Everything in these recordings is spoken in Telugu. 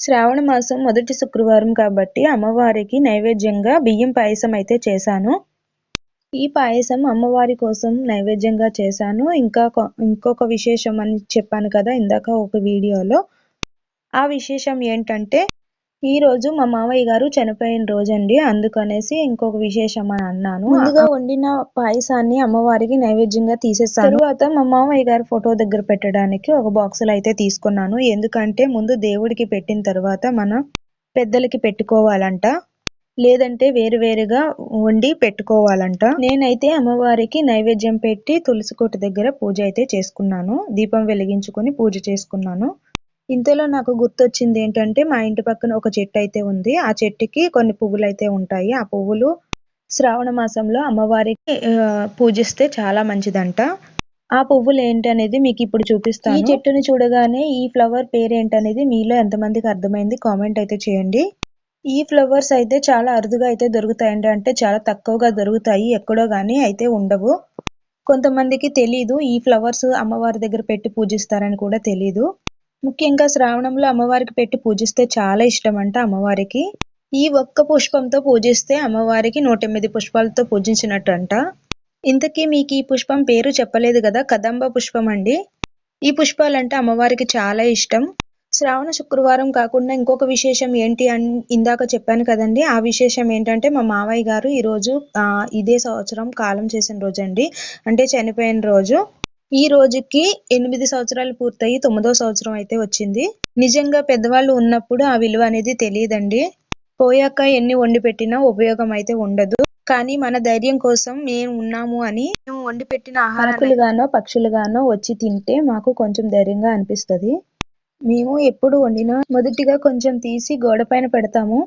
శ్రావణ మాసం మొదటి శుక్రవారం కాబట్టి అమ్మవారికి నైవేద్యంగా బియ్యం పాయసం అయితే చేశాను. ఈ పాయసం అమ్మవారి కోసం నైవేద్యంగా చేశాను. ఇంకా ఇంకొక విశేషం అని చెప్పాను కదా ఇందాక ఒక వీడియోలో. ఆ విశేషం ఏంటంటే ఈ రోజు మా మామయ్య గారు చనిపోయిన రోజండి. అందుకనేసి ఇంకొక విశేషం అని అన్నాను. ముందుగా వండిన పాయసాన్ని అమ్మవారికి నైవేద్యంగా తీసేసాను. తర్వాత మా మామయ్య గారి ఫోటో దగ్గర పెట్టడానికి ఒక బాక్సులు అయితే తీసుకున్నాను. ఎందుకంటే ముందు దేవుడికి పెట్టిన తర్వాత మన పెద్దలకి పెట్టుకోవాలంట. లేదంటే వేరువేరుగా వండి పెట్టుకోవాలంట. నేనైతే అమ్మవారికి నైవేద్యం పెట్టి తులసి కోట దగ్గర పూజ అయితే చేసుకున్నాను. దీపం వెలిగించుకొని పూజ చేసుకున్నాను. ఇంతలో నాకు గుర్తొచ్చింది ఏంటంటే మా ఇంటి పక్కన ఒక చెట్టు అయితే ఉంది. ఆ చెట్టుకి కొన్ని పువ్వులు అయితే ఉంటాయి. ఆ పువ్వులు శ్రావణ మాసంలో అమ్మవారికి పూజిస్తే చాలా మంచిదంట. ఆ పువ్వులు ఏంటనేది మీకు ఇప్పుడు చూపిస్తాను. ఈ చెట్టుని చూడగానే ఈ ఫ్లవర్ పేరు ఏంటనేది మీలో ఎంతమందికి అర్థమైంది కామెంట్ అయితే చేయండి. ఈ ఫ్లవర్స్ అయితే చాలా అరుదుగా అయితే దొరుకుతాయండి. అంటే చాలా తక్కువగా దొరుకుతాయి. ఎక్కడో కానీ అయితే ఉండవు. కొంతమందికి తెలీదు. ఈ ఫ్లవర్స్ అమ్మవారి దగ్గర పెట్టి పూజిస్తారని కూడా తెలీదు. ముఖ్యంగా శ్రావణంలో అమ్మవారికి పెట్టి పూజిస్తే చాలా ఇష్టం అంట అమ్మవారికి. ఈ ఒక్క పుష్పంతో పూజిస్తే అమ్మవారికి నూట ఎనిమిది పుష్పాలతో పూజించినట్టు అంట ఇంతకీ మీకు ఈ పుష్పం పేరు చెప్పలేదు కదా కదంబ పుష్పం అండి? ఈ పుష్పాలంటే అమ్మవారికి చాలా ఇష్టం. శ్రావణ శుక్రవారం కాకుండా ఇంకొక విశేషం ఏంటి అని ఇందాక చెప్పాను కదండి ఆ విశేషం ఏంటంటే మా మావయ్య గారు ఈ రోజు ఇదే సంవత్సరం కాలం చేసిన రోజు అండి అంటే చనిపోయిన రోజు. ఈ రోజుకి ఎనిమిది సంవత్సరాలు పూర్తయి తొమ్మిదో సంవత్సరం అయితే వచ్చింది. నిజంగా పెద్దవాళ్ళు ఉన్నప్పుడు ఆ విలువ అనేది తెలియదండి. పోయాక ఎన్ని వండి పెట్టినా ఉపయోగం అయితే ఉండదు. కానీ మన ధైర్యం కోసం మేము ఉన్నాము అని మేము వండి పెట్టిన ఆహారాలుగానో పక్షులుగానో వచ్చి తింటే మాకు కొంచెం ధైర్యంగా అనిపిస్తది. మేము ఎప్పుడు వండినా మొదటిగా కొంచెం తీసి గోడ పైన పెడతాము.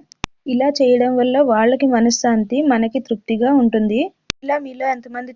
ఇలా చేయడం వల్ల వాళ్ళకి మనశ్శాంతి మనకి తృప్తిగా ఉంటుంది. ఇలా మీలో ఎంతమంది